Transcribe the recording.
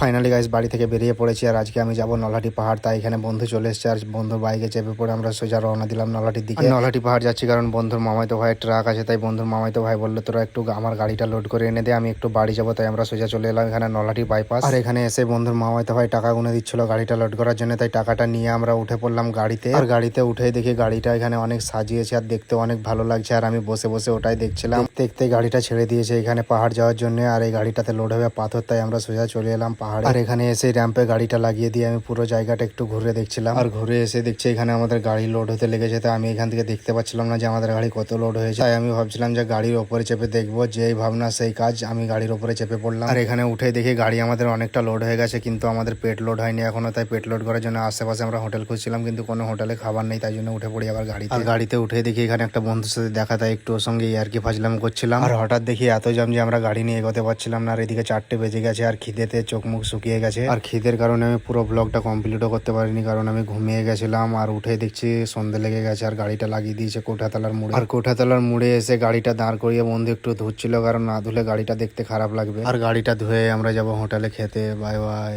Finally guys বাড়ি থেকে বেরিয়ে পড়েছি আর আজকে আমি যাব নলহাটি পাহাড়। তাই এখানে বন্ধু চলে এসেছে আর বন্ধুর বাইকে চেপে পড়ে আমরা সোজা রওনা দিলাম নলহাটির দিকে। নলহাটি পাহাড় যাচ্ছি কারণ বন্ধুর মামাইতো ভাই ট্রাক আছে তাই বন্ধুর মামাইতো ভাই বলল তোরা একটু আমার গাড়িটা লোড করে এনে দে আমি একটু বাড়ি যাব। তাই আমরা সোজা চলে এলাম এখানে নলহাটি বাইপাস আর এখানে এসে বন্ধুর মামাইতো ভাই টাকা গুনে দিচ্ছিল গাড়িটা লোড করার জন্য তাই টাকাটা নিয়ে আমরা উঠে পড়লাম গাড়িতে। আর গাড়িতে উঠে দেখি গাড়িটা এখানে অনেক সাজিয়েছে আর দেখতে অনেক ভালো লাগছে আর আমি বসে বসে ওটাই দেখছিলাম। দেখতে গাড়িটা ছেড়ে দিয়েছে এখানে পাহাড় যাওয়ার জন্য আর এই গাড়িটাতে লোড হবে পাথর তাই আমরা সোজা চলে এলাম পাহাড়ে আর এখানে এসে র্যাম্পে গাড়িটা লাগিয়ে দিয়ে আমি পুরো জায়গাটা একটু ঘুরে দেখছিলাম। আর ঘুরে এসে দেখছি এখানে আমাদের গাড়ি লোড হতে লেগেছে তাই আমি এখান থেকে দেখতে পাচ্ছিলাম না যে আমাদের গাড়ি কত লোড হয়েছে। তাই আমি ভাবছিলাম যে গাড়ির ওপরে চেপে দেখব যেই ভাবনা সেই কাজ আমি গাড়ির ওপরে চেপে পড়লাম। আর এখানে উঠে দেখি গাড়ি আমাদের অনেকটা লোড হয়ে গেছে কিন্তু আমাদের পেট লোড হয়নি এখনও তাই পেট লোড করার জন্য আশেপাশে আমরা হোটেল খুঁজছিলাম কিন্তু কোনো হোটেলে খাবার নেই তাই জন্য উঠে পড়ি আবার গাড়িতে। আর গাড়িতে উঠে দেখি এখানে একটা বন্ধুর সাথে দেখা তাই একটু ওর সঙ্গে আর কি ফাজলাম করছিলাম। আর হঠাৎ দেখি এত জাম যে আমরা গাড়ি নিয়ে এগোতে পারছিলাম না আর এদিকে চারটে বেজে গেছে আর খিদেতে চোখ মুখ শুকিয়ে গেছে। আর খিদের কারণে আমি পুরো ব্লগটা কমপ্লিটও করতে পারিনি, কারণ আমি ঘুমিয়ে গেছিলাম আর উঠে দেখছি সন্ধে লেগে গেছে আর গাড়িটা লাগিয়ে দিয়েছে কোঠাতলার মুড়ে। আর কোঠাতলার মুড়ে এসে গাড়িটা দাঁড় করিয়ে বন্ধু একটু ধুচ্ছিল, কারণ না ধুলে গাড়িটা দেখতে খারাপ লাগবে। আর গাড়িটা ধুয়ে আমরা যাব হোটেলে খেতে বাই বাই